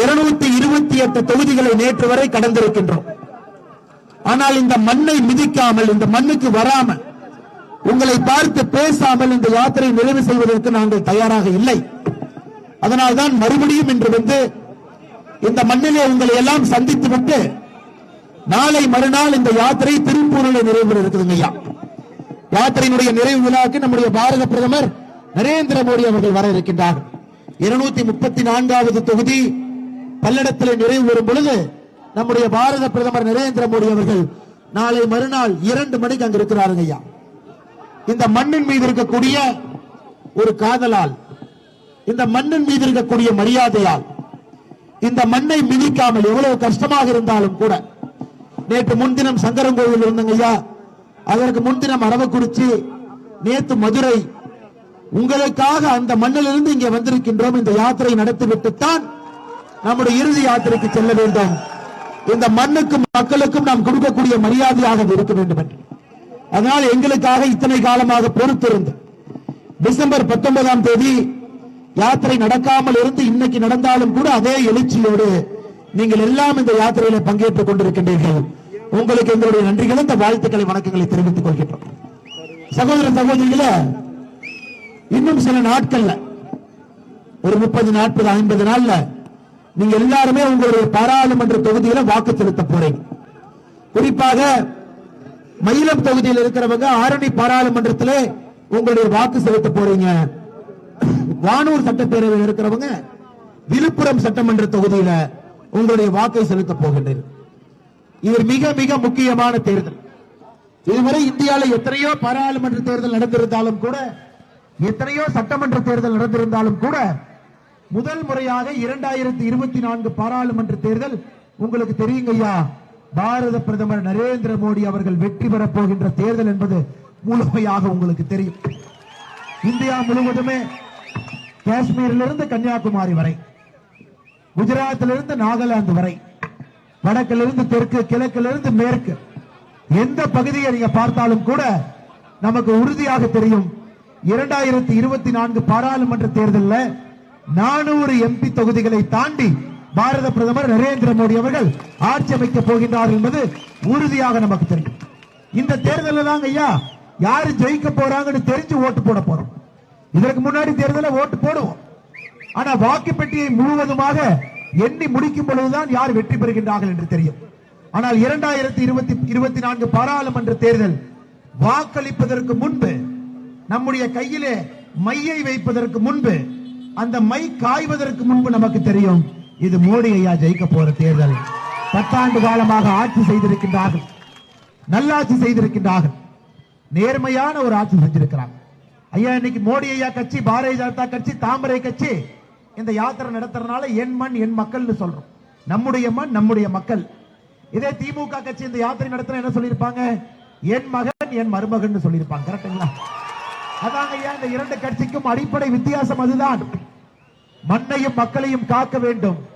இருநூத்தி இருபத்தி எட்டு தொகுதிகளை நேற்று வரை கடந்திருக்கின்றோம். ஆனால் இந்த மண்ணை மிதிக்காமல் இந்த மண்ணுக்கு வராமல் உங்களை பார்த்து பேசாமல் இந்த யாத்திரை நிறைவு செய்வதற்கு நாங்கள் தயாராக இல்லை. அதனால்தான் மறுபடியும் இன்று வந்து இந்த மண்ணிலே உங்களை எல்லாம் சந்தித்து விட்டு நாளை மறுநாள் இந்த யாத்திரை திருப்பூரில் நிறைவு இருக்குதுங்க ஐயா. யாத்திரையினுடைய நிறைவு விழாவுக்கு நம்முடைய பாரத பிரதமர் நரேந்திர மோடி அவர்கள் வர இருக்கின்றார். இருநூத்தி முப்பத்தி நான்காவது தொகுதி பல்லடத்தில் நிறைவு பெறும் பொழுது நம்முடைய பாரத பிரதமர் நரேந்திர மோடி அவர்கள் நாளை மறுநாள் இரண்டு மணிக்கு அங்க இருக்கிறாருங்க ஐயா. இந்த மண்ணின் மீது இருக்கக்கூடிய ஒரு காதலால் இந்த மண்ணின் மீது இருக்கக்கூடிய மரியாதையால் இந்த மண்ணை மிதிக்காமல் எவ்வளவு கஷ்டமாக இருந்தாலும் கூட நேற்று முன்தினம் சங்கரங்கோவில் இருந்தங்க ஐயா. அதற்கு முன்தினம் அரவக்குறிச்சி நேத்து மதுரை உங்களுக்காக அந்த மண்ணிலிருந்து இங்கே வந்திருக்கின்றோம். இந்த யாத்திரை நடத்திவிட்டுத்தான் நம்முடைய இறுதி யாத்திரைக்கு செல்ல வேண்டும். இந்த மண்ணுக்கும் மக்களுக்கும் நாம் கொடுக்கக்கூடிய மரியாதையாக இருக்க வேண்டும் என்று. அதனால் எங்களுக்காக இத்தனை காலமாக பொறுத்திருந்து டிசம்பர் பத்தொன்பதாம் தேதி யாத்திரை நடக்காமல் இருந்து இன்னைக்கு நடந்தாலும் கூட அதே எழுச்சியோடு நீங்கள் எல்லாம் இந்த யாத்திரையில பங்கேற்றுக் கொண்டிருக்கின்றீர்கள். உங்களுக்கு எங்களுடைய நன்றிகளும் இந்த வாழ்த்துக்களை வணக்கங்களை தெரிவித்துக் கொள்கின்றோம். சகோதர சகோதரிகளே இன்னும் சில நாட்கள்ல ஒரு முப்பது நாற்பது ஐம்பது நாள்ல நீங்க எல்லாருமே உங்களுடைய பாராளுமன்ற தொகுதியில வாக்கு செலுத்த போறீங்க. குறிப்பாக மயிலம் தொகுதியில் இருக்கிறவங்க ஆரணி பாராளுமன்றத்தில் உங்களுடைய வாக்கு செலுத்த போறீங்க. வானூர் சட்டப்பேரவையில் இருக்கிறவங்க விழுப்புரம் சட்டமன்ற தொகுதியில உங்களுடைய வாக்கை செலுத்த போகின்றீர்கள் இது மிக மிக முக்கியமான தேர்தல். இதுவரை இந்தியாவில் எத்தனையோ பாராளுமன்ற தேர்தல் நடந்திருந்தாலும் கூட எத்தனையோ சட்டமன்ற தேர்தல் நடந்திருந்தாலும் கூட முதல் முறையாக இரண்டாயிரத்தி இருபத்தி நான்கு பாராளுமன்ற தேர்தல் உங்களுக்கு தெரியுங்க ஐயா பாரத பிரதமர் நரேந்திர மோடி அவர்கள் வெற்றி பெறப் போகின்ற தேர்தல் என்பது முழுமையாக உங்களுக்கு தெரியும். இந்தியா முழுவதுமே காஷ்மீரிலிருந்து கன்னியாகுமரி வரை குஜராத்திலிருந்து நாகாலாந்து வரை வடக்கிலிருந்து தெற்கு கிழக்கிலிருந்து மேற்கு எந்த பகுதியை நீங்க பார்த்தாலும் கூட நமக்கு உறுதியாக தெரியும். இரண்டாயிரத்தி இருபத்தி நான்கு பாராளுமன்ற தேர்தலில் நானூறு எம்பி தொகுதிகளை தாண்டி பாரத பிரதமர் நரேந்திர மோடி அவர்கள் ஆட்சி அமைக்கப் போகின்றார் என்பது உறுதியாக நமக்கு தெரியும். இந்த தேர்தலில் தாங்க ஐயா யாரு ஜெயிக்க போறாங்கன்னு தெரிஞ்சு ஓட்டு போட போறோம். இதற்கு முன்னாடி தேர்தலில் ஓட்டு போடுவோம். ஆனா வாக்கு பெட்டியை முழுவதுமாக எண்ணி முடிக்கும் பொழுதுதான் யார் வெற்றி பெறுகின்றார்கள் என்று தெரியும். ஆனால் இரண்டாயிரத்தி இருபத்தி இருபத்தி நான்கு பாராளுமன்ற தேர்தல் வாக்களிப்பதற்கு முன்பு நம்முடைய கையிலே மையை வைப்பதற்கு முன்பு அந்த மை காய்வதற்கு முன்பு நமக்கு தெரியும் இது மோடி ஐயா ஜெயிக்க போற தேர்தல். பத்தாண்டு காலமாக ஆட்சி செய்திருக்கின்றார்கள். நல்லாட்சி செய்திருக்கின்றார்கள். நேர்மையான ஒரு ஆட்சி செஞ்சிருக்கிறாங்க. ஐயா இன்னைக்கு மோடி ஐயா கட்சி பாரதிய ஜனதா கட்சி தாமரை கட்சி இந்த யாத்திரை நடத்துறதுனால என் மண் என் மக்கள்னு சொல்றோம். நம்முடைய மண் நம்முடைய மக்கள். இதே திமுக கட்சி இந்த யாத்திரை நடத்துற என்ன சொல்லியிருப்பாங்க? என் மகன் என் மருமகன் சொல்லியிருப்பாங்க. கரெக்டுங்களா அதாங்க ஐயா இந்த இரண்டு கட்சிக்கும் அடிப்படை வித்தியாசம் அதுதான். மண்ணையும் மக்களையும் காக்க வேண்டும்.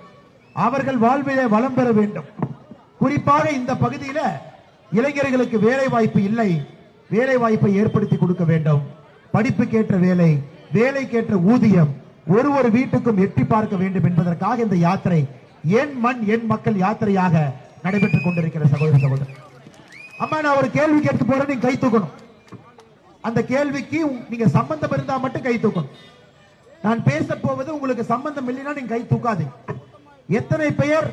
அவர்கள் வாழ்விலே வளம் பெற வேண்டும். குறிப்பாக இந்த பகுதியில இளைஞர்களுக்கு வேலை வாய்ப்பு இல்லை. வேலை வாய்ப்பை ஏற்படுத்தி கொடுக்க வேண்டும். படிப்புக்கேற்ற வேலை வேலைக்கேற்ற ஊதியம் ஒரு ஒரு வீட்டுக்கும் எட்டி பார்க்க வேண்டும் என்பதற்காக இந்த யாத்திரை என் மண் என் மக்கள் யாத்திரையாக நடைபெற்றுக் கொண்டிருக்கிற சகோதர சகோதரர். அம்மா நான் ஒரு கேள்வி கேட்க போறேன் நீங்க கை தூக்கணும். அந்த கேள்விக்கு நீங்க சம்பந்தம் இருந்தா மட்டும் கை தூக்கணும். நான் பேச போவது உங்களுக்கு சம்பந்தம் இல்லைன்னா நீங்க கை தூக்காது எத்தனை பெயர்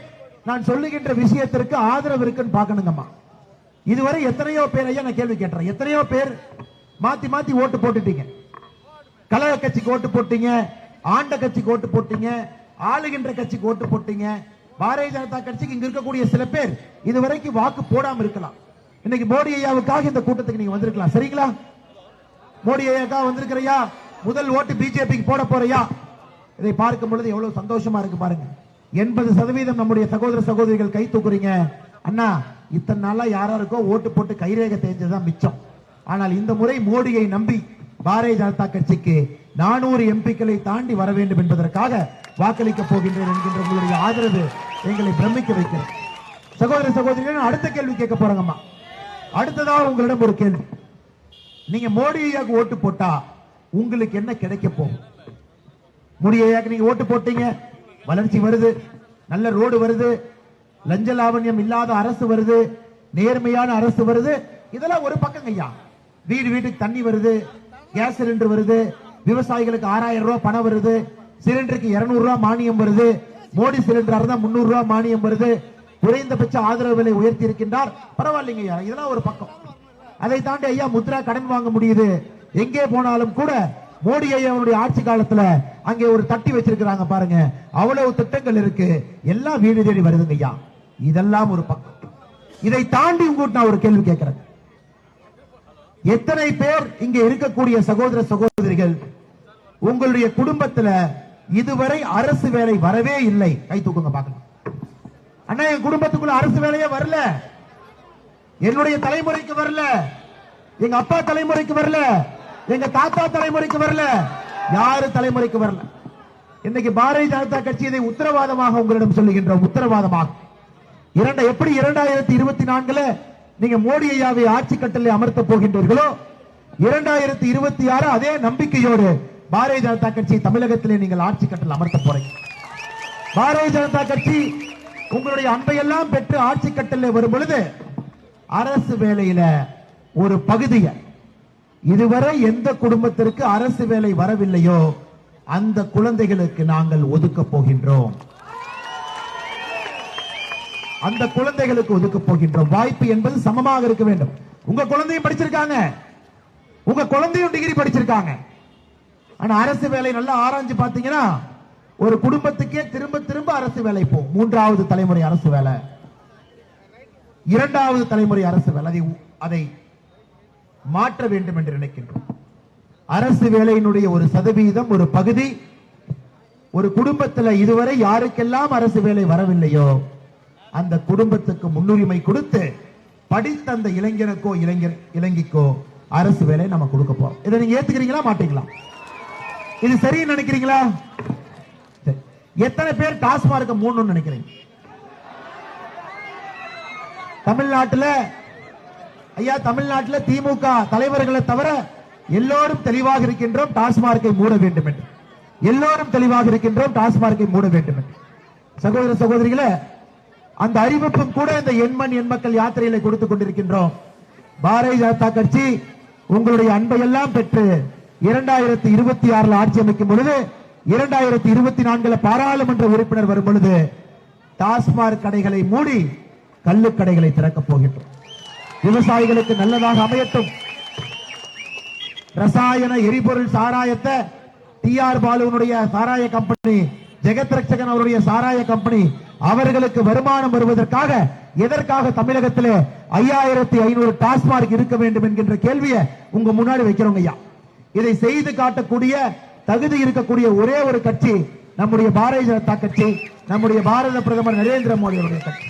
நான் சொல்லுகின்ற விஷயத்திற்கு ஆதரவு இருக்குன்னு பாக்கணுங்கம்மா இதுவரை எத்தனையோ பேர் ஐயா நான் கேள்வி கேட்டேன் எத்தனையோ பேர் மாத்தி மாத்தி ஓட்டு போட்டுட்டீங்க. கழக கட்சிக்கு ஓட்டு போட்டீங்க ஆண்ட கட்சிக்கு ஓட்டு போட்டீங்க ஆளுகின்ற கட்சிக்கு ஓட்டு போட்டீங்க. பாரதிய ஜனதா கட்சிக்கு இங்க இருக்கக்கூடிய சில பேர் இதுவரைக்கும் வாக்கு போடாம இருக்கலாம். இன்னைக்கு மோடி ஐயாவுக்காக இந்த கூட்டத்துக்கு நீங்க வந்திருக்கலாம். சரிங்களா? மோடி ஐயாக்கா வந்திருக்கிறையா? முதல் ஓட்டு பிஜேபிக்கு போட போறியா? இதை பார்க்கும் பொழுது எவ்வளவு சந்தோஷமா இருக்கு பாருங்க. எண்பது சதவீதம் நம்முடைய சகோதர சகோதரிகள் கை தூக்குறீங்க. அண்ணா இத்தனை நாளா யாராருக்கோ ஓட்டு போட்டு கைரேக தேஞ்சதுதான் மிச்சம். ஆனால் இந்த முறை மோடியை நம்பி பாரதிய ஜனதா கட்சிக்கு நானூறு எம்பிக்களை தாண்டி வர வேண்டும் என்பதற்காக வாக்களிக்க போகின்றேன் என்கின்ற உங்களுடைய ஆதரவு எங்களை பிரமிக்க வைக்கிறது. சகோதர சகோதரிகள் அடுத்த கேள்வி கேட்க போறாங்கம்மா. அடுத்ததாக உங்களிடம் ஒரு கேள்வி. நீங்க மோடியாக ஓட்டு போட்டா உங்களுக்கு என்ன கிடைக்க போகும் மோடி நீங்க ஓட்டு போட்டீங்க வளர்ச்சி வருது நல்ல ரோடு வருது லஞ்ச லாவண்யம் இல்லாத அரசு வருது நேர்மையான அரசு வருது இதெல்லாம் ஒரு பக்கம் ஐயா. வீடு வீட்டுக்கு தண்ணி வருது கேஸ் சிலிண்டர் வருது விவசாயிகளுக்கு ஆறாயிரம் ரூபாய் பணம் வருது சிலிண்டருக்கு 200 ரூபாய் மானியம் வருது மோடி சிலிண்டர் இருந்தா 300 ரூபாய் மானியம் வருது குறைந்தபட்ச ஆதரவு விலை உயர்த்தி இருக்கின்றார். பரவாயில்லைங்க ஐயா இதெல்லாம் ஒரு பக்கம். அதை தாண்டி ஐயா முத்ரா கடன் வாங்க முடியுது. எங்கே போனாலும் கூட மோடி ஐயாவுடைய ஆட்சி காலத்துல அங்கே ஒரு தட்டி வச்சிருக்கிறாங்க பாருங்க. அவ்வளவு திட்டங்கள் இருக்கு. எல்லாம் வீடு தேடி வருதுங்க ஐயா. இதெல்லாம் ஒரு பக்கம். இதை தாண்டி உங்ககிட்ட நான் ஒரு கேள்வி கேட்கிறேன். எத்தனை பேர் இங்க இருக்கக்கூடிய சகோதர சகோதரிகள் உங்களுடைய குடும்பத்துல இதுவரை அரசு வேலை வரவே இல்லை? கை தூக்குங்க பாக்கணும் அண்ணா என் குடும்பத்துக்குள்ள அரசு வேலையே வரல. என்னுடைய தலைமுறைக்கு வரல. எங்க அப்பா தலைமுறைக்கு வரல. எங்க தாத்தா தலைமுறைக்கு வரல யாரு தலைமுறைக்கு வரல? இன்னைக்கு பாரதிய ஜனதா கட்சி இதை உத்தரவாதமாக உங்களிடம் சொல்லுகின்றோம் உத்தரவாதமாக. இரண்டு எப்படி இரண்டாயிரத்தி இருபத்தி நான்குல நீங்க மோடி ஐயாவை ஆட்சி கட்டளை அமர்த்த போகின்றீர்களோ இரண்டாயிரத்தி இருபத்தி ஆறு அதே நம்பிக்கையோடு பாரதிய ஜனதா கட்சி தமிழகத்திலே நீங்கள் ஆட்சி கட்டளை அமர்த்த போறீங்க. பாரதிய ஜனதா கட்சி உங்களுடைய அன்பையெல்லாம் பெற்று ஆட்சி கட்டளை வரும் பொழுது அரசு வேலையில ஒரு பகுதியை இதுவரை எந்த குடும்பத்திற்கு அரசு வேலை வரவில்லையோ அந்த குழந்தைகளுக்கு நாங்கள் ஒதுக்க போகின்றோம். அந்த குழந்தைகளுக்கு ஒதுக்க போகின்றோம். வாய்ப்பு என்பது சமமாக இருக்க வேண்டும். உங்க குழந்தையும் படிச்சிருக்காங்க. உங்க குழந்தையும் டிகிரி படிச்சிருக்காங்க. ஆனா அரசு வேலை நல்லா ஆராய்ஞ்சு பாத்தீங்கன்னா ஒரு குடும்பத்துக்கே திரும்ப திரும்ப அரசு வேலை போ. மூன்றாவது தலைமுறை அரசு வேலை. இரண்டாவது தலைமுறை அரசு வேலை. அதை அதை மாற்ற வேண்டும் என்று நினைக்கின்றோம். அரசு வேலையினுடைய ஒரு சதவீதம் ஒரு பகுதி ஒரு குடும்பத்துல இதுவரை யாருக்கெல்லாம் அரசு வேலை வரவில்லையோ அந்த குடும்பத்துக்கு முன்னுரிமை கொடுத்து படித்த அந்த இளைஞனுக்கோ இளைஞர் இளைஞிக்கோ அரசு வேலை நம்ம கொடுக்க போறோம். இதை நீங்க ஏத்துக்கிறீங்களா மாட்டீங்களா? இது சரின்னு நினைக்கிறீங்களா? எத்தனை பேர் டாஸ்மார்க்க மூணுன்னு நினைக்கிறீங்க? தமிழ்நாட்டுல ஐயா தமிழ்நாட்டுல திமுக தலைவர்களை தவிர எல்லோரும் தெளிவாக இருக்கின்றோம். டாஸ்மார்க்கை மூட வேண்டும் என்று எல்லோரும் தெளிவாக இருக்கின்றோம். டாஸ்மார்க்கை மூட வேண்டும் என்று சகோதர சகோதரிகளே அந்த அறிவிப்பும் கூட இந்த எண்மண் எண்மக்கள் யாத்திரையில கொடுத்துக் கொண்டிருக்கின்றோம். பாரதிய ஜனதா கட்சி உங்களுடைய அன்பையெல்லாம் பெற்று இரண்டாயிரத்தி இருபத்தி ஆறுல ஆட்சி அமைக்கும் பொழுது இரண்டாயிரத்தி இருபத்தி நான்குல பாராளுமன்ற உறுப்பினர் வரும் பொழுது டாஸ்மாக் கடைகளை மூடி கள்ளுக்கடைகளை திறக்கப் போகின்றோம். விவசாயிகளுக்கு நல்லதாக அமையட்டும். ரசாயன எரிபொருள் சாராயத்தை டி ஆர் பாலுவனுடைய சாராய கம்பெனி ஜெகத் ரட்சகன் அவருடைய சாராய கம்பெனி அவர்களுக்கு வருமானம் வருவதற்காக எதற்காக தமிழகத்திலே ஐயாயிரத்தி ஐநூறு டாஸ்மார்க் இருக்க வேண்டும் என்கின்ற கேள்வியை உங்க முன்னாடி வைக்கிறோங்க ஐயா. இதை செய்து காட்டக்கூடிய தகுதி இருக்கக்கூடிய ஒரே ஒரு கட்சி நம்முடைய பாரதிய ஜனதா கட்சி நம்முடைய பாரத பிரதமர் நரேந்திர மோடி அவருடைய கட்சி.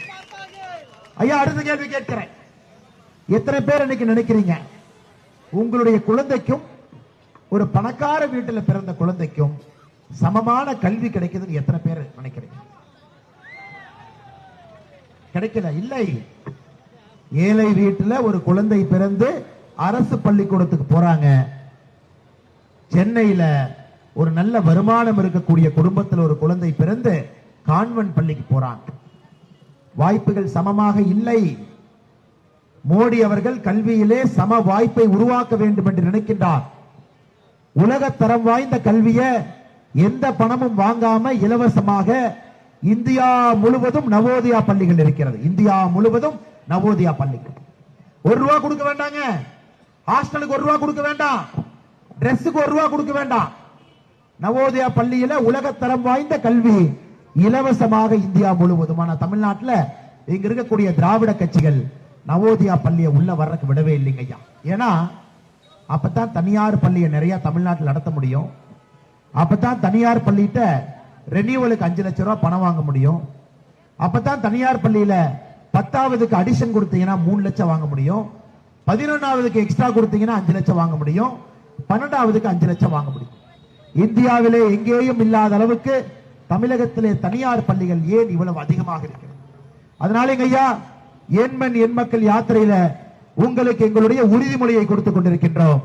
ஐயா அடுத்த கேள்வி கேட்கிறேன். எத்தனை பேர் இன்னைக்கு நினைக்கிறீங்க? உங்களுடைய குழந்தைக்கும் ஒரு பணக்கார வீட்டில் பிறந்த குழந்தைக்கும் சமமான கல்வி கிடைக்குதுன்னு எத்தனை பேர் நினைக்கிறீங்க? கிடைக்கல இல்லை. ஏழை வீட்டுல ஒரு குழந்தை பிறந்து அரசு பள்ளிக்கூடத்துக்கு போறாங்க. சென்னையில ஒரு நல்ல வருமானம் இருக்கக்கூடிய குடும்பத்தில் ஒரு குழந்தை பிறந்து கான்வென்ட் பள்ளிக்கு போறாங்க. வாய்ப்புகள் சமமாக இல்லை. மோடி அவர்கள் கல்வியிலே சம வாய்ப்பை உருவாக்க வேண்டும் என்று நினைக்கின்றார். உலக தரம் வாய்ந்த கல்வியை எந்த பணமும் வாங்காம இலவசமாக இந்தியா முழுவதும் நவோதயா பள்ளிகள் இருக்கிறது. இந்தியா முழுவதும் நவோதயா பள்ளிகள். ஒரு ரூபா கொடுக்க வேண்டாங்க. ஹாஸ்டலுக்கு ஒரு ரூபா கொடுக்க வேண்டாம். டிரெஸ்ஸுக்கு ஒரு ரூபா கொடுக்க வேண்டாம். நவோதயா பள்ளியில உலகத்தரம் வாய்ந்த கல்வி இலவசமாக இந்தியா முழுவதும். ஆனா தமிழ்நாட்டில் இங்க இருக்கக்கூடிய திராவிட கட்சிகள் நவோதியா பள்ளியை உள்ள வர்றதுக்கு விடவே இல்லைங்க ஐயா. ஏன்னா அப்பதான் தனியார் பள்ளியை நிறைய தமிழ்நாட்டில் நடத்த முடியும். அப்பதான் தனியார் பள்ளிகிட்ட ரெனியூவலுக்கு அஞ்சு லட்சம் ரூபா பணம் வாங்க முடியும். அப்பதான் தனியார் பள்ளியில பத்தாவதுக்கு அடிஷன் கொடுத்தீங்கன்னா மூணு லட்சம் வாங்க முடியும். பதினொன்னாவதுக்கு எக்ஸ்ட்ரா கொடுத்தீங்கன்னா அஞ்சு லட்சம் வாங்க முடியும். பன்னெண்டாவதுக்கு அஞ்சு லட்சம் வாங்க முடியும். இந்தியாவிலே எங்கேயும் இல்லாத அளவுக்கு தமிழகத்திலே தனியார் பள்ளிகள் ஏன் இவ்வளவு அதிகமாக இருக்கிறது? அதனால எங்க ஐயா எண்மண் எண்மக்கள் யாத்திரையில உங்களுக்கு எங்களுடைய உறுதிமொழியை கொடுத்துக் கொண்டிருக்கின்றோம்.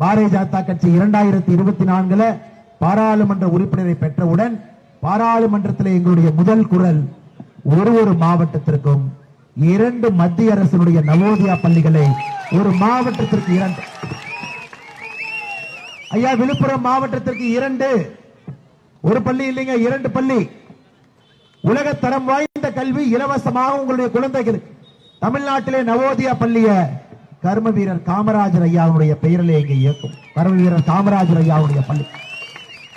பாரதிய ஜனதா கட்சி இரண்டாயிரத்தி இருபத்தி நான்குல பாராளுமன்ற உறுப்பினரை பெற்றவுடன் பாராளுமன்றத்தில் எங்களுடைய முதல் குரல் ஒரு ஒரு மாவட்டத்திற்கும் இரண்டு மத்திய அரசினுடைய நவோதயா பள்ளிகளை ஒரு மாவட்டத்திற்கு இரண்டு. ஐயா விழுப்புரம் மாவட்டத்திற்கு இரண்டு. ஒரு பள்ளி இல்லைங்க இரண்டு பள்ளி. உலக தரம் வாய் கல்வி இலவசமாக உங்களுடைய குழந்தைகளுக்கு தமிழ்நாட்டிலே நவோதயா பள்ளிய கர்ம வீரர் காமராஜர் ஐயாவுடைய பெயரிலே இங்கே இயக்கும். கர்ம வீரர் காமராஜர் ஐயாவுடைய பள்ளி.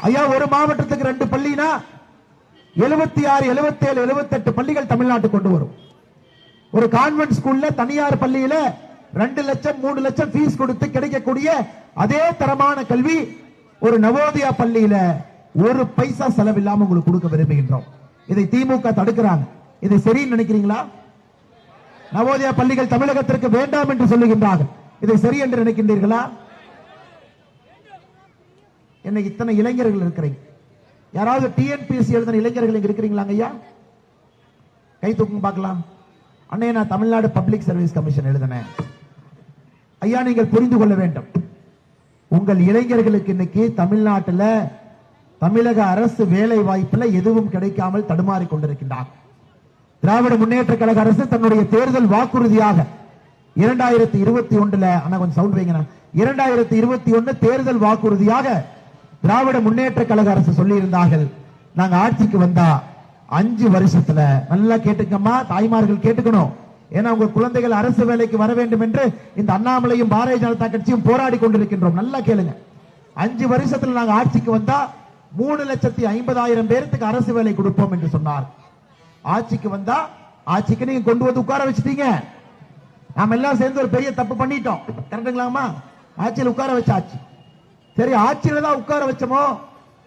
ஐயா ஒரு மாவட்டத்துக்கு ரெண்டு பள்ளினா எழுபத்தி ஆறு எழுபத்தி ஏழு எழுபத்தி எட்டு பள்ளிகள் தமிழ்நாட்டு கொண்டு வரும். ஒரு கான்வென்ட் ஸ்கூல்ல தனியார் பள்ளியில ரெண்டு லட்சம் மூணு லட்சம் ஃபீஸ் கொடுத்து கிடைக்கக்கூடிய அதே தரமான கல்வி ஒரு நவோதயா பள்ளியில ஒரு பைசா செலவில்லாம உங்களுக்கு கொடுக்க விரும்புகின்றோம். இதை திமுக தடுக்கிறாங்க. இதை சரின்னு நினைக்கிறீங்களா? நவோதயா பள்ளிகள் தமிழகத்திற்கு வேண்டாம் என்று சொல்லுகின்றார்கள். இதை சரி என்று நினைக்கின்றீர்களா? என்ன இத்தனை இளைஞர்கள் இருக்கிறீங்க. யாராவது டிஎன்பிஎஸ்சி எழுதின இளைஞர்கள் இங்க இருக்கிறீங்களாங்க ஐயா கை தூக்கம் பார்க்கலாம். அண்ணே நான் தமிழ்நாடு பப்ளிக் சர்வீஸ் கமிஷன் எழுதினேன். ஐயா நீங்கள் புரிந்து கொள்ள வேண்டும். உங்கள் இளைஞர்களுக்கு இன்னைக்கு தமிழ்நாட்டுல தமிழக அரசு வேலை வாய்ப்புல எதுவும் கிடைக்காமல் தடுமாறி கொண்டிருக்கின்றார் திராவிட முன்னேற்ற கழக அரசு தன்னுடைய தேர்தல் வாக்குறுதியாக இரண்டாயிரத்தி இருபத்தி ஒன்றுல ஆனா கொஞ்சம் சவுண்ட் வைங்க இரண்டாயிரத்தி இருபத்தி ஒன்னு தேர்தல் வாக்குறுதியாக திராவிட முன்னேற்ற கழக அரசு சொல்லி இருந்தார்கள் நாங்க ஆட்சிக்கு வந்தா அஞ்சு வருஷத்துல நல்லா கேட்டுக்கம்மா தாய்மார்கள் கேட்டுக்கணும். ஏன்னா உங்க குழந்தைகள் அரசு வேலைக்கு வர வேண்டும் என்று இந்த அண்ணாமலையும் பாரதிய ஜனதா கட்சியும் போராடி கொண்டிருக்கின்றோம். நல்லா கேளுங்க. அஞ்சு வருஷத்துல நாங்க ஆட்சிக்கு வந்தா மூணு லட்சத்தி ஐம்பதாயிரம் பேருக்கு அரசு வேலை கொடுப்போம் என்று சொன்னார். ஆட்சிக்கு வந்தா ஆட்சிக்கு நீங்க கொண்டு வந்து உட்கார வச்சிட்டீங்க. நாம எல்லாம் சேர்ந்து ஒரு பெரிய தப்பு பண்ணிட்டோம். கரெக்டுங்களாமா ஆட்சியில் உட்கார வச்சாச்சு சரி ஆட்சியில தான் உட்கார வச்சோமோ?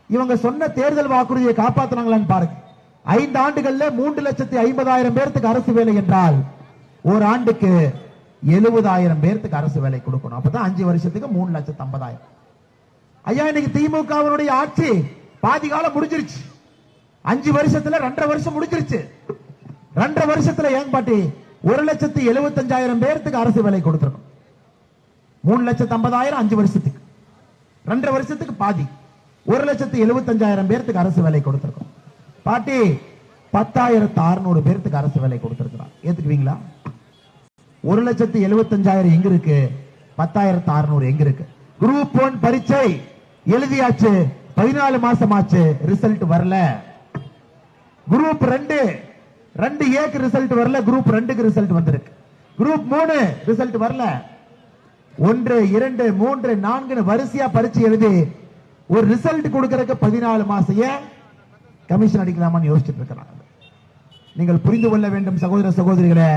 இவங்க சொன்ன தேர்தல் வாக்குறுதியை காப்பாத்துனாங்களான்னு பாருங்க. ஐந்து ஆண்டுகள்ல மூன்று லட்சத்தி ஐம்பதாயிரம் பேர்த்துக்கு அரசு வேலை என்றால் ஒரு ஆண்டுக்கு எழுபதாயிரம் பேர்த்துக்கு அரசு வேலை கொடுக்கணும். அப்பதான் அஞ்சு வருஷத்துக்கு மூணு லட்சத்து ஐம்பதாயிரம். ஐயா இன்னைக்கு திமுகவினுடைய ஆட்சி பாதி காலம் முடிஞ்சிருச்சு. அஞ்சு வருஷத்துல ரெண்டரை வருஷம் முடிஞ்சிருச்சு. ரெண்டரை வருஷத்துல ஏன் பாட்டி? ஒரு லட்சத்தி எழுபத்தஞ்சாயிரம் பேர்த்துக்கு அரசு வேலை கொடுத்திருக்கோம் மூணு லட்சத்து ஐம்பதாயிரம் அஞ்சு வருஷத்துக்கு. ரெண்டரை வருஷத்துக்கு பாதி. ஒரு லட்சத்து எழுபத்தஞ்சாயிரம் பேர்த்துக்கு அரசு வேலை கொடுத்துருக்கோம். பாட்டி பத்தாயிரத்து அறுநூறு பேர்த்துக்கு அரசு வேலை கொடுத்துருக்கிறான். ஏத்துக்குவீங்களா? ஒரு லட்சத்து எழுபத்தஞ்சாயிரம் எங்க இருக்கு? பத்தாயிரத்து அறுநூறு எங்க இருக்கு? குரூப் ஒன் பரீட்சை எழுதியாச்சு. பதினாலு மாசம் ஆச்சு ரிசல்ட் வரல. குரூப் ரெண்டு. ரெண்டு ஏக்கு ரிசல்ட் வரல குரூப் ரெண்டுக்கு ரிசல்ட் வந்திருக்கு. குரூப் மூணு ரிசல்ட் வரல. ஒன்று இரண்டு மூன்று நான்கு வரிசையா பரிச்சு எழுதி ஒரு ரிசல்ட் கொடுக்கறதுக்கு பதினாலு மாசைய கமிஷன் அடிக்கலாமான்னு யோசிச்சுட்டு இருக்கிறாங்க. நீங்கள் புரிந்து கொள்ள வேண்டும் சகோதர சகோதரிகளே.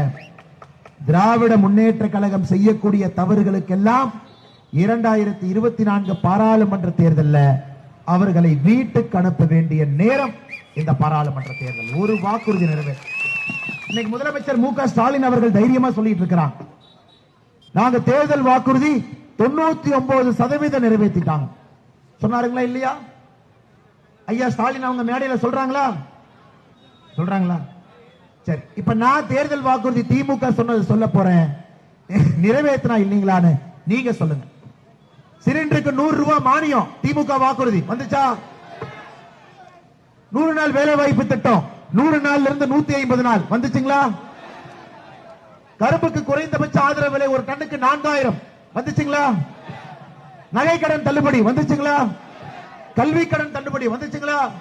திராவிட முன்னேற்ற கழகம் செய்யக்கூடிய தவறுகளுக்கெல்லாம் இரண்டாயிரத்தி இருபத்தி நான்கு பாராளுமன்ற தேர்தலில் அவர்களை வீட்டுக்கு அனுப்ப வேண்டிய நேரம் இந்த பாராளுமன்ற தேர்தல். ஒரு வாக்குறுதி நிறைவேற்ற. இன்னைக்கு முதலமைச்சர் மு க ஸ்டாலின் அவர்கள் தைரியமா சொல்லிட்டு இருக்கிறாங்க. நாங்க தேர்தல் வாக்குறுதி தொண்ணூத்தி ஒன்பது சதவீதம் நிறைவேற்றிட்டாங்க. சொன்னாருங்களா இல்லையா? ஐயா ஸ்டாலின் அவங்க மேடையில சொல்றாங்களா? சொல்றாங்களா? சரி இப்ப நான் தேர்தல் வாக்குறுதி திமுக சொன்னது சொல்ல போறேன். நிறைவேற்றினா இல்லைங்களான்னு நீங்க சொல்லுங்க. சிலிண்டருக்கு நூறு ரூபாய் மானியம். திமுக வாக்குறுதி. வந்துச்சா? நூறு நாள் வேலை வாய்ப்பு திட்டம். நூறு நாள்ல இருந்து நூத்தி ஐம்பது நாள். வந்துச்சுங்களா? கரும்புக்கு குறைந்தபட்ச ஆதரவு விலை ஒரு டன்னுக்கு நான்காயிரம். வந்துச்சுங்களா? நகை கடன் தள்ளுபடி. வந்துச்சுங்களா? கல்வி கடன் தள்ளுபடி. வந்துச்சுங்களா?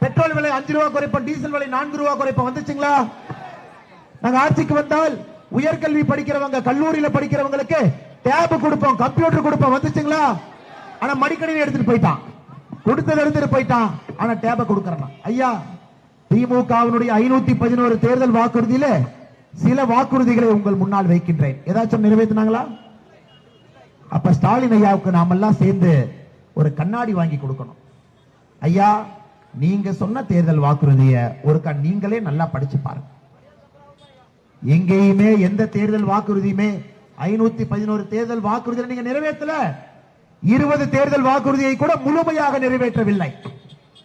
பெட்ரோல் விலை அஞ்சு ரூபா குறைப்போம். டீசல் விலை நான்கு ரூபாய் குறைப்போம். வந்துச்சுங்களா? நாங்க ஆட்சிக்கு வந்தால் உயர்கல்வி படிக்கிறவங்க கல்லூரியில படிக்கிறவங்களுக்கு டேப் கொடுப்போம் கம்ப்யூட்டர் கொடுப்போம் வந்துச்சுங்களா? ஆனா மடிக்கணினி எடுத்துட்டு போயிட்டான். கொடுத்தது எடுத்துட்டு போயிட்டான். ஆனா டேப கொடுக்கறான் ஐயா திமுகவினுடைய ஐநூத்தி பதினோரு தேர்தல் வாக்குறுதியில சில வாக்குறுதிகளை உங்கள் முன்னால் வைக்கின்றேன். ஏதாச்சும் நிறைவேற்றினாங்களா? அப்ப ஸ்டாலின் ஐயாவுக்கு நாமெல்லாம் சேர்ந்து ஒரு கண்ணாடி வாங்கி கொடுக்கணும். ஐயா நீங்க சொன்ன தேர்தல் வாக்குறுதிய ஒருக்கா நீங்களே நல்லா படிச்சு பாருங்க. எங்கேயுமே எந்த தேர்தல் வாக்குறுதியுமே ஐநூத்தி பதினோரு தேர்தல் வாக்குறுதியை நீங்க நிறைவேற்றல. இருபது தேர்தல் வாக்குறுதியை கூட முழுமையாக நிறைவேற்றவில்லை.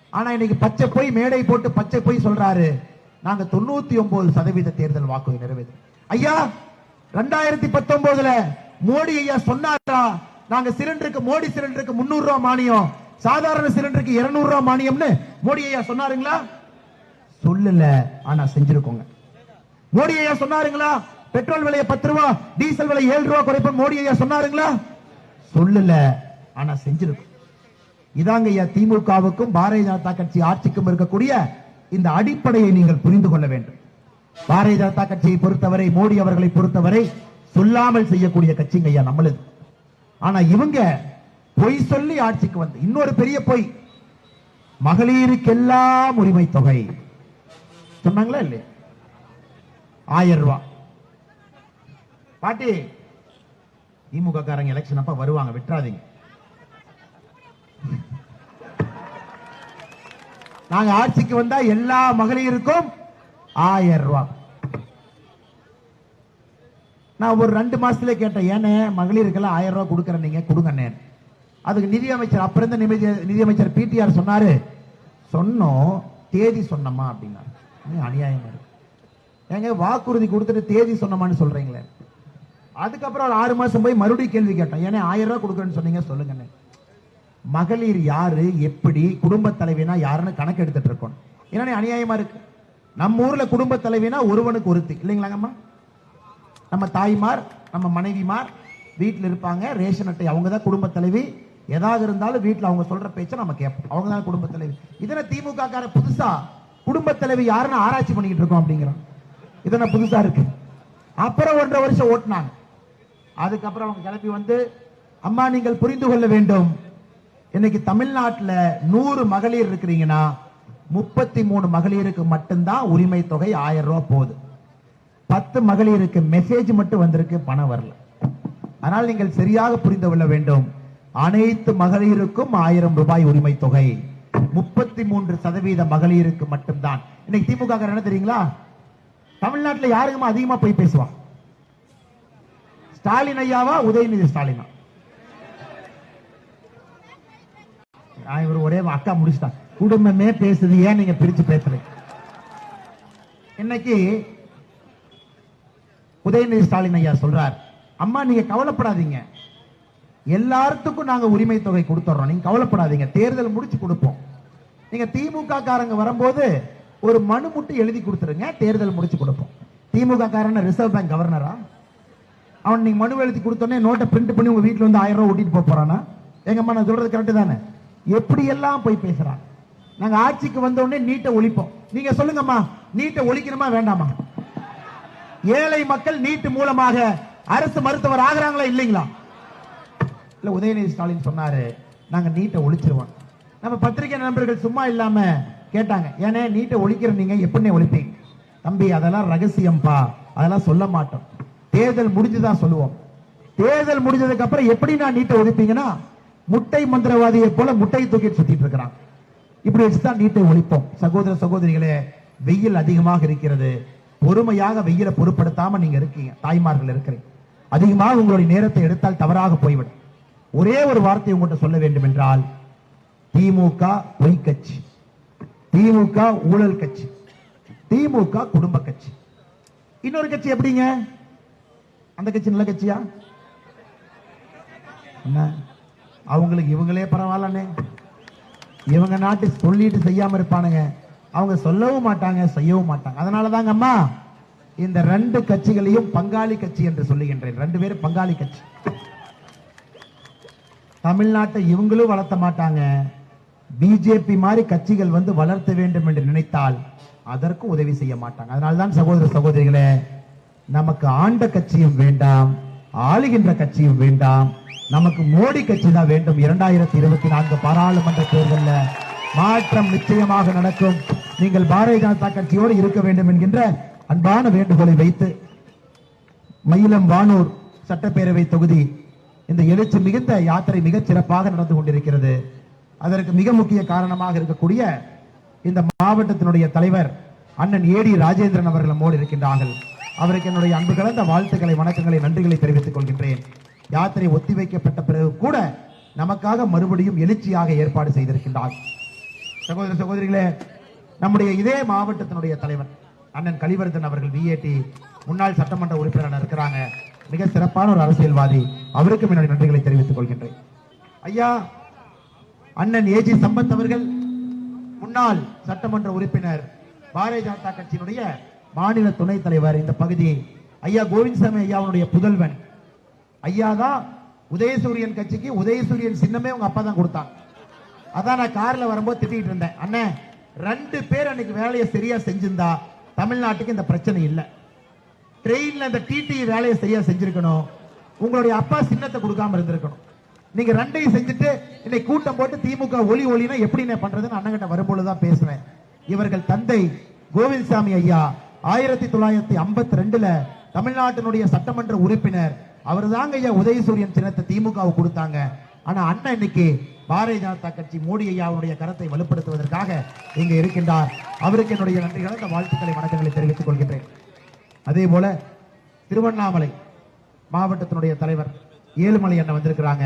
ஆனா இன்னைக்கு பச்சை போய் மேடை போட்டு பச்சை போய் சொல்றாரு. நாங்க தொண்ணூத்தி ஒன்பது சதவீத தேர்தல் வாக்குறுதி நிறைவேற்ற ஐயா ரெண்டாயிரத்தி பத்தொன்பதுல மோடி ஐயா சொன்னாரா? நாங்க சிலிண்டருக்கு மோடி சிலிண்டருக்கு முன்னூறு ரூபாய் மானியம். சாதாரண சிலிண்டருக்கு 200 ரூபாய் மானியம்னு மோடி ஐயா சொன்னாருங்களா? சொல்லல. ஆனா செஞ்சிருக்கோங்க. மோடி ஐயா சொன்னாருங்களா? பெட்ரோல் விலையை பத்து ரூபா டீசல் விலை ஏழு ரூபா குறைப்போம். மோடி ஐயா சொன்னாருங்களா? சொல்லல ஆனா செஞ்சிருக்கும். இதாங்க ஐயா திமுகவுக்கும் பாரதிய ஜனதா கட்சி ஆட்சிக்கும் இருக்கக்கூடிய இந்த அடிப்படையை நீங்கள் புரிந்து கொள்ள வேண்டும். பாரதிய ஜனதா கட்சியை பொறுத்தவரை மோடி அவர்களை பொறுத்தவரை சொல்லாமல் செய்யக்கூடிய கட்சிங்க ஐயா நம்மளது. ஆனா இவங்க பொய் சொல்லி ஆட்சிக்கு வந்து இன்னொரு பெரிய பொய். மகளிருக்கெல்லாம் உரிமை தொகை சொன்னாங்களா இல்லையா? ஆயிரம் ரூபாய் பாட்டி திமுக காரங்க எலெக்ஷன் அப்ப வருவாங்க விட்டுறாதீங்க. நாங்க ஆட்சிக்கு வந்தா எல்லா மகளிருக்கும் ஆயிரம் ரூபாய் நான் ஒரு ரெண்டு மாசத்துல கேட்டேன் ஏனே மகளிருக்கெல்லாம் ஆயிரம் ரூபாய் கொடுக்கறேன் நீங்க கொடுங்கண்ணே அதுக்கு நிதியமைச்சர் அப்புறம் இருந்த நிதி- நிதியமைச்சர் பிடிஆர் சொன்னாரு. சொன்னோம் தேதி சொன்னமா அப்படின்னா அநியாயமா இருக்கு? ஏங்க வாக்குறுதி கொடுத்துட்டு தேதி சொன்னமான்னு சொல்றீங்களே. அதுக்கப்புறம் ஒரு ஆறு மாசம் போய் மறுபடியும் கேள்வி கேட்டோம் ஏன்னா ஆயிரம் ரூபாய் கொடுக்குறேன்னு சொன்னீங்க சொல்லுங்கண்ணே. மகளிர் யாரு எப்படி குடும்ப தலைவினா யாருன்னு கணக்கு எடுத்துட்டு இருக்கோம். ஏன்னா அநியாயமா இருக்கு? நம்ம ஊர்ல குடும்ப தலைவினா ஒருவனுக்கு ஒருத்தி. இல்லைங்களாங்கம்மா? நம்ம தாய்மார் நம்ம மனைவிமார் வீட்டில் இருப்பாங்க. ரேஷன் அட்டை அவங்க தான் குடும்ப தலைவி. எதாக இருந்தாலும் வீட்டில் அவங்க சொல்ற பேச்சை நம்ம கேட்போம். அவங்க தான் குடும்ப தலைவி. இதனை திமுக கார புதுசா? குடும்ப தலைவி யாருன்னு ஆராய்ச்சி பண்ணிக்கிட்டு இருக்கோம் அப்படிங்கிறோம் இதனை புதுசா இருக்கு? அப்புறம் ஒன்றரை வருஷம் ஓட்டினாங்க. அதுக்கப்புறம் அவங்க கிளம்பி வந்து அம்மா நீங்கள் புரிந்து கொள்ள வேண்டும். இன்னைக்கு தமிழ்நாட்டில் நூறு மகளிர் இருக்கிறீங்கன்னா முப்பத்தி மூணு மகளிருக்கு மட்டும்தான் உரிமை தொகை ஆயிரம் ரூபாய் போகுது. பத்து மகளிருக்கு மெசேஜ் மட்டும் வந்திருக்கு பணம் வரல. ஆனால் நீங்கள் சரியாக புரிந்து கொள்ள வேண்டும். அனைத்து மகளிருக்கும் ஆயிரம் ரூபாய் உரிமை தொகை. முப்பத்தி மூன்று சதவீத மகளிருக்கு மட்டும்தான். இன்னைக்கு திமுக என்ன தெரியுங்களா? தமிழ்நாட்டில் யாருக்குமா அதிகமா போய் பேசுவான்? ஸ்டாலின் ஐயாவா உதயநிதி ஸ்டாலினா? நான் இவர் ஒரே அக்கா முடிச்சிட்டான் குடும்பமே பேசுது ஏன் நீங்க பிரிச்சு பேசுறீங்க? இன்னைக்கு உதயநிதி ஸ்டாலின் ஐயா சொல்றார் அம்மா நீங்க கவலைப்படாதீங்க. எல்லாத்துக்கும் நாங்க உரிமை தொகை கொடுத்துறோம். நீங்க கவலைப்படாதீங்க. தேர்தல் முடிச்சு கொடுப்போம். நீங்க திமுக காரங்க வரும்போது ஒரு மனு மட்டும் எழுதி கொடுத்துருங்க. தேர்தல் முடிச்சு கொடுப்போம். திமுக காரன ரிசர்வ் பேங்க் கவர்னரா? அவன் நீங்க மனு எழுதி கொடுத்தோன்னே நோட்டை பிரிண்ட் பண்ணி உங்க வீட்டுல வந்து ஆயிரம் ரூபாய் ஓட்டிட்டு போக போறானா? எங்கம்மா நான் சொல்றது கரெக்ட் தானே? எப்படி எல்லாம் போய் பேசுறான்? நாங்க ஆட்சிக்கு வந்த உடனே நீட்டை ஒழிப்போம். நீங்க சொல்லுங்கம்மா நீட்டை ஒழிக்கணுமா வேண்டாமா? ஏழை மக்கள் நீட்டு மூலமாக அரசு மருத்துவர் ஆகுறாங்களா இல்லைங்களா? இல்ல உதயநிதி ஸ்டாலின் சொன்னாரு நாங்க நீட்டை ஒழிச்சிருவோம். நம்ம பத்திரிகை நண்பர்கள் சும்மா இல்லாம கேட்டாங்க ஏனே நீட்டை ஒழிக்கிற நீங்க எப்படி ஒழிப்பீங்க? தம்பி அதெல்லாம் ரகசியம்பா அதெல்லாம் சொல்ல மாட்டோம். தேர்தல் முடிஞ்சுதான் சொல்லுவோம். தேர்தல் முடிஞ்சதுக்கு அப்புறம் எப்படி நான் நீட்டை ஒழிப்பீங்கன்னா முட்டை மந்திரவாதியை போல முட்டையை தூக்கிட்டு சுத்திட்டு இருக்கிறான். இப்படி வச்சுதான் நீட்டை ஒழிப்போம். சகோதர சகோதரிகளே வெயில் அதிகமாக இருக்கிறது. பொறுமையாக வெயிலை பொருட்படுத்தாம நீங்க இருக்கீங்க. தாய்மார்கள் இருக்கிறீங்க. அதிகமாக உங்களுடைய நேரத்தை எடுத்தால் தவறாக போய்விடும். ஒரே ஒரு வார்த்தை உங்கள்கிட்ட சொல்ல வேண்டும் என்றால் திமுக பொய் கட்சி. திமுக ஊழல் கட்சி. திமுக குடும்ப கட்சி. இன்னொரு கட்சி எப்படிங்க? அந்த கட்சி நல்ல கட்சியா? என்ன? அவங்களுக்கு இவங்களே பரவாயில்லண்ணே. இவங்க நாட்டு சொல்லிட்டு செய்யாம இருப்பானுங்க. அவங்க சொல்லவும் மாட்டாங்க செய்யவும் மாட்டாங்க. அதனால தாங்க அம்மா இந்த ரெண்டு கட்சிகளையும் பங்காளி கட்சி என்று சொல்லுகின்றேன். ரெண்டு பேரும் பங்காளி கட்சி. தமிழ்நாட்டை இவங்களும் வளர்த்த மாட்டாங்க. பிஜேபி மாதிரி கட்சிகள் வந்து வளர்த்த வேண்டும் என்று நினைத்தால் அதற்கும் உதவி செய்ய மாட்டாங்க. அதனால்தான் சகோதர சகோதரிகளே நமக்கு ஆண்ட கட்சியும் வேண்டாம் ஆளுகின்ற கட்சியும் வேண்டாம் நமக்கு மோடி கட்சி தான் வேண்டும். இரண்டாயிரத்தி இருபத்தி நான்கு பாராளுமன்ற தேர்தலில் மாற்றம் நிச்சயமாக நடக்கும். நீங்கள் பாரதிய ஜனதா கட்சியோடு இருக்க வேண்டும் என்கின்ற அன்பான வேண்டுகோளை வைத்து மயிலம் வானூர் சட்டப்பேரவை தொகுதி இந்த எழுச்சி மிகுந்த யாத்திரை மிகச் சிறப்பாக நடந்து கொண்டிருக்கிறது. அதற்கு மிக முக்கிய காரணமாக இருக்கக்கூடிய இந்த மாவட்டத்தினுடைய தலைவர் அண்ணன் ஏடி ராஜேந்திரன் அவர்கள் நம்மோடு இருக்கின்றார்கள். அவருக்கு என்னுடைய அன்பு கலந்த வாழ்த்துக்களை வணக்கங்களை நன்றிகளை தெரிவித்துக் கொள்கின்றேன். யாத்திரை ஒத்திவைக்கப்பட்ட பிறகு கூட நமக்காக மறுபடியும் எழுச்சியாக ஏற்பாடு செய்திருக்கின்றார். சகோதர சகோதரிகளே நம்முடைய இதே மாவட்டத்தினுடைய தலைவர் அண்ணன் கலிவர்தன் அவர்கள் விஏடி முன்னாள் சட்டமன்ற உறுப்பினர் இருக்கிறாங்க. மிக சிறப்பான ஒரு அரசியல்வாதி. அவருக்கும் என்னுடைய நன்றிகளை தெரிவித்துக் கொள்கின்றேன். ஐயா அண்ணன் ஏஜி சம்பத் அவர்கள் முன்னாள் சட்டமன்ற உறுப்பினர் பாரதிய ஜனதா கட்சியினுடைய மாநில துணைத் தலைவர் இந்த பகுதி. ஐயா கோவிந்தசாமி ஐயாவுடைய புதல்வன். ஐயா தான் உதயசூரியன் கட்சிக்கு உதயசூரியன் சின்னமே உங்க அப்பா தான் கொடுத்தான். அதான் நான் கார்ல வரும்போது திட்டிட்டு இருந்தேன். அண்ணே ரெண்டு பேர் அன்னைக்கு வேலையை சரியா செஞ்சிருந்தா தமிழ்நாட்டுக்கு இந்த பிரச்சனை இல்லை. ட்ரெயின்ல இந்த டிடி வேலையை சரியா செஞ்சிருக்கணும். உங்களுடைய அப்பா சின்னத்தை கொடுக்காம இருந்திருக்கணும். நீங்க ரெண்டையும் செஞ்சுட்டு இன்னைக்கு கூட்டம் போட்டு திமுக ஒலி ஒலினா எப்படி நான் பண்றதுன்னு அண்ணங்கிட்ட வரும்பொழுது தான் பேசுவேன். இவர்கள் தந்தை கோவிந்தசாமி ஐயா ஆயிரத்தி தொள்ளாயிரத்தி ஐம்பத்தி ரெண்டுல தமிழ்நாட்டினுடைய சட்டமன்ற உறுப்பினர் அவர் தாங்க ஐயா உதயசூரியன் சின்னத்தை திமுகவுக்கு கொடுத்தாங்க. ஆனா அண்ணன் இன்னைக்கு பாரதிய ஜனதா கட்சி மோடி ஐயாவுடைய கரத்தை வலுப்படுத்துவதற்காக இங்க இருக்கின்றார். அவருக்கு என்னுடைய நன்றிகளை இந்த வாழ்த்துக்களை வணக்கங்களை தெரிவித்துக் கொள்கின்றேன். அதே போல திருவண்ணாமலை மாவட்டத்தினுடைய தலைவர் ஏழுமலை அண்ணன் வந்திருக்கிறாங்க.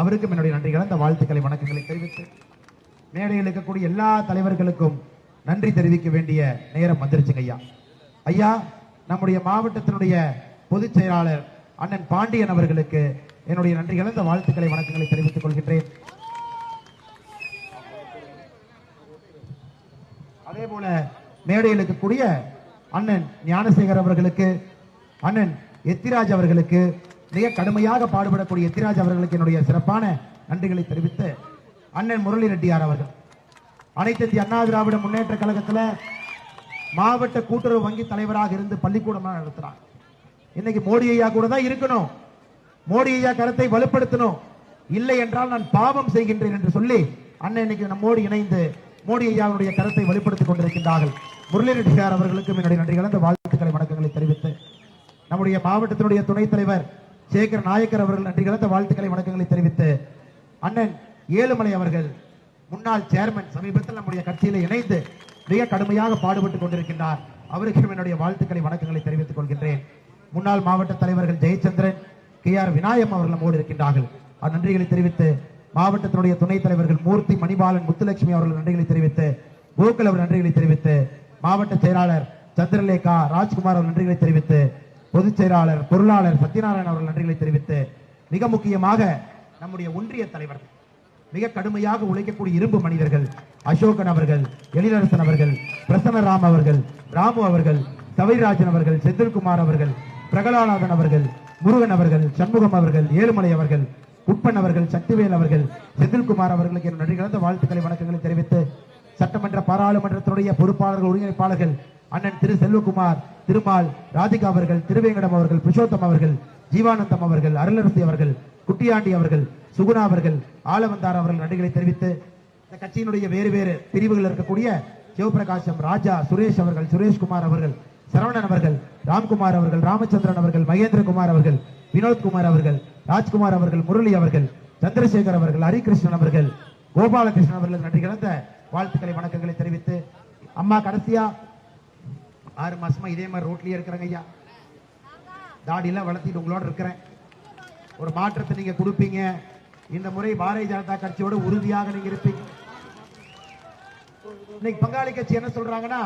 அவருக்கும் என்னுடைய நன்றிகள் இந்த வாழ்த்துக்களை வணக்கங்களை தெரிவித்து மேடையில் இருக்கக்கூடிய எல்லா தலைவர்களுக்கும் நன்றி தெரிவிக்க வேண்டிய நேரம் வந்துருச்சுங்க ஐயா. ஐயா நம்முடைய மாவட்டத்தினுடைய பொதுச் செயலாளர் அண்ணன் பாண்டியன் அவர்களுக்கு என்னுடைய நன்றிகளை இந்த வாழ்த்துக்களை வணக்கங்களை தெரிவித்துக் கொள்கின்றேன். அதே போல மேடையில் இருக்கக்கூடிய அண்ணன் ஞானசேகர் அவர்களுக்கு அண்ணன் எத்திராஜ் அவர்களுக்கு மிக கடுமையாக பாடுபடக்கூடிய எத்திராஜ் அவர்களுக்கு என்னுடைய சிறப்பான நன்றிகளை தெரிவித்து அண்ணன் முரளி ரெட்டியார் அவர்கள். அனைத்து அண்ணா திராவிட முன்னேற்ற கழகத்துல மாவட்ட கூட்டுறவு வங்கி தலைவராக இருந்து பள்ளிக்கூடம் நடத்துறாங்க. இன்னைக்கு மோடி ஐயா கூட தான் இருக்கணும். மோடி ஐயா கருத்தை வலுப்படுத்தணும். இல்லை என்றால் நான் பாவம் செய்கின்றேன் என்று சொல்லி அண்ணன் இன்னைக்கு நம்மோடு இணைந்து மோடி ஐயாவுடைய கருத்தை வலுப்படுத்திக் கொண்டிருக்கின்றார்கள். முரளி ரெட்டியார் அவர்களுக்கும் என்னுடைய நன்றிகள் கலந்த வாழ்த்துக்களை வணக்கங்களை தெரிவித்து நம்முடைய மாவட்டத்தினுடைய துணைத் தலைவர் சேகர் நாயக்கர் அவர்கள் நன்றி. கலந்த வாழ்த்துக்களை வணக்கங்களை தெரிவித்து அண்ணன் ஏழுமலை அவர்கள் முன்னாள் சேர்மன் சமீபத்தில் நம்முடைய கட்சியில இணைந்து மிக கடுமையாக பாடுபட்டுக் கொண்டிருக்கின்றார். அவருக்கும் என்னுடைய வாழ்த்துக்களை வணக்கங்களை தெரிவித்துக் கொள்கின்றேன். முன்னாள் மாவட்ட தலைவர்கள் ஜெயச்சந்திரன் கே ஆர் விநாயகம் அவர்கள் இருக்கின்றார்கள். அவர் நன்றிகளை தெரிவித்து மாவட்டத்தினுடைய துணைத் தலைவர்கள் மூர்த்தி மணிபாலன் முத்துலட்சுமி அவர்கள் நன்றிகளை தெரிவித்து கோகுல் அவர் நன்றிகளை தெரிவித்து மாவட்ட செயலாளர் சந்திரலேகா ராஜ்குமார் அவர் நன்றிகளை தெரிவித்து பொதுச் செயலாளர் பொருளாளர் சத்யநாராயணன் அவர்கள் நன்றிகளை தெரிவித்து மிக முக்கியமாக நம்முடைய ஒன்றிய தலைவர் மிக கடுமையாக உழைக்கக்கூடிய இரும்பு மனிதர்கள் அசோகன் அவர்கள் எழிலரசன் அவர்கள் பிரசன்னராம் அவர்கள் ராமு அவர்கள் சவைராஜன் அவர்கள் செந்தில்குமார் அவர்கள் பிரகலாநாதன் அவர்கள் முருகன் அவர்கள் சண்முகம் அவர்கள் ஏழுமலை அவர்கள் உட்பன் அவர்கள் சக்திவேல் அவர்கள் செந்தில்குமார் அவர்களுக்கு என் நன்றி கலந்த வாழ்த்துக்களை வணக்கங்களை தெரிவித்து சட்டமன்ற பாராளுமன்றத்தினுடைய பொறுப்பாளர்கள் ஒருங்கிணைப்பாளர்கள் அண்ணன் திரு செல்வகுமார் திருமால் ராதிகா அவர்கள் திருவேங்கடம் அவர்கள் புருஷோத்தம் அவர்கள் ஜீவானந்தம் அவர்கள் அருளரசி அவர்கள் குட்டியாண்டி அவர்கள் சுகுணா அவர்கள் ஆலவந்தார் அவர்கள் நன்றிகளை தெரிவித்து இந்த கட்சியினுடைய வேறு வேறு பிரிவுகள் இருக்கக்கூடிய சிவபிரகாசம் ராஜா சுரேஷ் அவர்கள் சுரேஷ்குமார் அவர்கள் சரவணன் அவர்கள் ராம்குமார் அவர்கள் ராமச்சந்திரன் அவர்கள் மகேந்திரகுமார் அவர்கள் வினோத்குமார் அவர்கள் ராஜ்குமார் அவர்கள் முரளி அவர்கள் சந்திரசேகர் அவர்கள் ஹரிகிருஷ்ணன் அவர்கள் கோபாலகிருஷ்ணன் அவர்கள் நன்றி கலந்த வாழ்த்துக்களை வணக்கங்களை தெரிவித்து அம்மா கடைசியா ஆறு மாசமா இதே மாதிரி ரோட்லயே இருக்கிறாங்க ஐயா. தாடியெல்லாம் வளர்த்திட்டு உங்களோட இருக்கிறேன். ஒரு மாற்றத்தை நீங்க கொடுப்பீங்க. இந்த முறை பாரதிய ஜனதா கட்சியோட உறுதியாக நீங்க இருப்பீங்க. இன்னைக்கு பங்காளி கட்சி என்ன சொல்றாங்கன்னா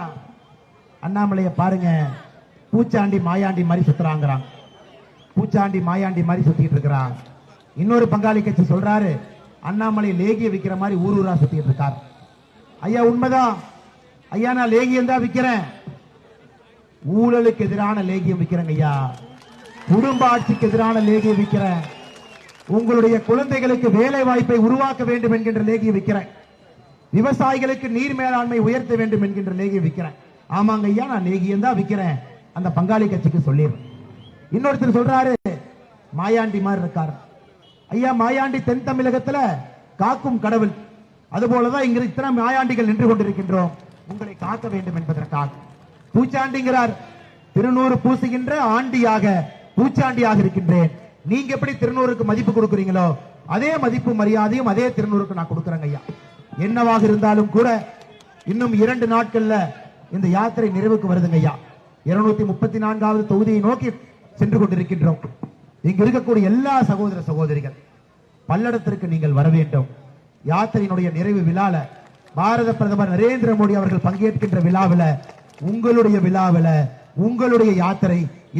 அண்ணாமலைய பாருங்க பூச்சாண்டி மாயாண்டி மாதிரி சுத்துறாங்கிறாங்க பூச்சாண்டி மாயாண்டி மாதிரி சுத்திட்டு இருக்கிறான். இன்னொரு பங்காளி கட்சி சொல்றாரு அண்ணாமலை லேகிய விக்கிற மாதிரி ஊர் ஊரா சுத்திட்டு இருக்கார். ஐயா உண்மைதான். ஐயா நான் லேகியம் தான் விக்கிறேன். ஊழலுக்கு எதிரான லேகியம் விற்கிறேங்க ஐயா. குடும்ப ஆட்சிக்கு எதிரான லேகிய விற்கிறேன். உங்களுடைய குழந்தைகளுக்கு வேலை வாய்ப்பை உருவாக்க வேண்டும் என்கின்ற லேகியம் விற்கிறேன். விவசாயிகளுக்கு நீர் மேலாண்மை உயர்த்த வேண்டும் என்கின்ற லேகியம் விற்கிறேன். ஆமாங்க ஐயா நான் லேகியம் தான் விற்கிறேன். அந்த பங்காளி கட்சிக்கு சொல்லிடுறேன். இன்னொருத்தர் சொல்றாரு மாயாண்டி மாதிரி இருக்காரு. ஐயா மாயாண்டி தென் தமிழகத்துல காக்கும் கடவுள். அதுபோலதான் இங்க இத்தனை மாயாண்டிகள் நின்று கொண்டிருக்கின்றோம். உங்களை காக்க வேண்டும் என்பதற்காக. பூச்சாண்டிங்கிறார் திருநூறு பூசுகின்ற ஆண்டியாக பூச்சாண்டியாக இருக்கின்றேன். நீங்க எப்படி திருநூறுக்கு மதிப்பு கொடுக்குறீங்களோ அதே மதிப்பு மரியாதையும் அதே திருநூறுக்கு நான் கொடுக்குறேங்க ஐயா. என்னவாக இருந்தாலும் கூட இன்னும் இரண்டு நாட்கள்ல இந்த யாத்திரை நிறைவுக்கு வருதுங்க ஐயா. இருநூத்தி முப்பத்தி நான்காவது தொகுதியை நோக்கி சென்று கொண்டிருக்கின்றோம். இங்க இருக்கக்கூடிய எல்லா சகோதர சகோதரிகள் பல்லடத்திற்கு நீங்கள் வர வேண்டும். யாத்திரையினுடைய நிறைவு விழால பாரத பிரதமர் நரேந்திர மோடி அவர்கள் பங்கேற்கின்ற விழாவில் உங்களுடைய விழாவில உங்களுடைய யாத்திரை